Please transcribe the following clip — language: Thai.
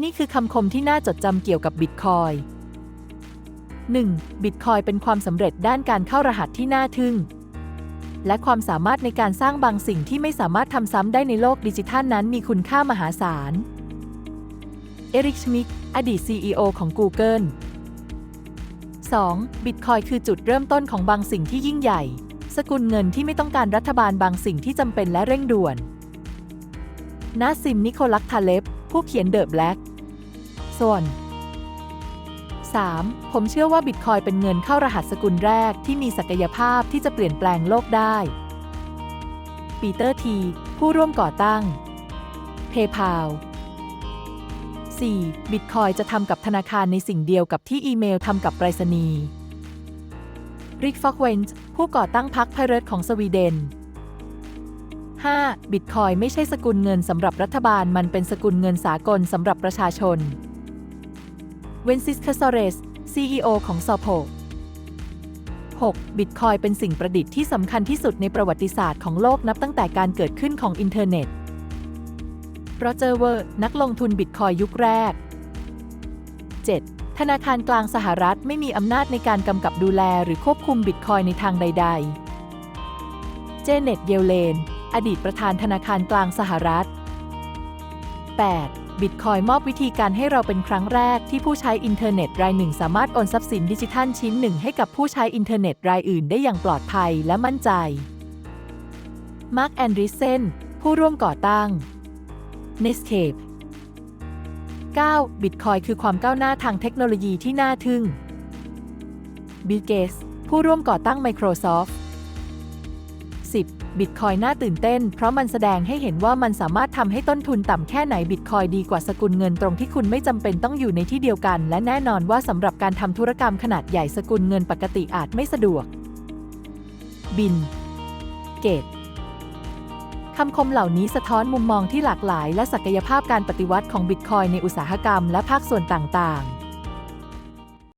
นี่คือคำคมที่น่าจดจำเกี่ยวกับบิตคอย 1. บิตคอยเป็นความสำเร็จด้านการเข้ารหัสที่น่าทึ่ง และความสามารถในการสร้างบางสิ่งที่ไม่สามารถทำซ้ำได้ในโลกดิจิทัลนั้นมีคุณค่ามหาศาล เอริกชมิดอดีต CEO ของ Google 2. บิตคอยคือจุดเริ่มต้นของบางสิ่งที่ยิ่งใหญ่ สกุลเงินที่ไม่ต้องการรัฐบาลบางสิ่งที่จำเป็นและเร่งด่วนนาซิมนิโคลักทาเลบ ผู้เขียนเดอะแบล็กส่วน 3. ผมเชื่อว่าบิตคอยเป็นเงินเข้ารหัสสกุลแรกที่มีศักยภาพที่จะเปลี่ยนแปลงโลกได้ ปีเตอร์ที ผู้ร่วมก่อตั้ง PayPal 4. บิตคอยจะทำกับธนาคารในสิ่งเดียวกับที่อีเมลทำกับไปรษณีย์ริกฟอกเวนส์ผู้ก่อตั้งพรรคไพเรตของสวีเดน 5. บิตคอยไม่ใช่สกุลเงินสำหรับรัฐบาลมันเป็นสกุลเงินสากลสำหรับประชาชน เวนซิสคาซอเรส CEO ของซอโพ 6. บิตคอยเป็นสิ่งประดิษฐ์ที่สำคัญที่สุดในประวัติศาสตร์ของโลกนับตั้งแต่การเกิดขึ้นของอินเทอร์เน็ตโรเจอร์เวอร์ นักลงทุนบิตคอยยุคแรก 7. ธนาคารกลางสหรัฐไม่มีอำนาจในการกำกับดูแลหรือควบคุมบิตคอยในทางใด ๆ เจเน็ตเยลเลน อดีตประธานธนาคารกลางสหรัฐ 8. บิตคอยมอบวิธีการให้เราเป็นครั้งแรกที่ผู้ใช้อินเทอร์เน็ตรายหนึ่งสามารถโอนทรัพย์สินดิจิทัลชิ้นหนึ่งให้กับผู้ใช้อินเทอร์เน็ตรายอื่นได้อย่างปลอดภัยและมั่นใจ มาร์คแอนดริเซน ผู้ร่วมก่อตั้ง n e s c a p e 9. บิตคอยคือความก้าวหน้าทางเทคโนโลยีที่น่าทึ่ง Bill Gates ผู้ร่วมก่อตั้ง Microsoft บิตคอยน่าตื่นเต้น เพราะมันแสดงให้เห็นว่ามันสามารถทำให้ต้นทุนต่ำแค่ไหนบิตคอยดีกว่าสกุลเงินตรงที่คุณไม่จำเป็นต้องอยู่ในที่เดียวกัน และแน่นอนว่าสำหรับการทำธุรกรรมขนาดใหญ่สกุลเงินปกติอาจไม่สะดวก บิน เกตคำคมเหล่านี้สะท้อนมุมมองที่หลากหลาย และศักยภาพการปฏิวัติของบิตคอยในอุตสาหกรรมและภาคส่วนต่างๆ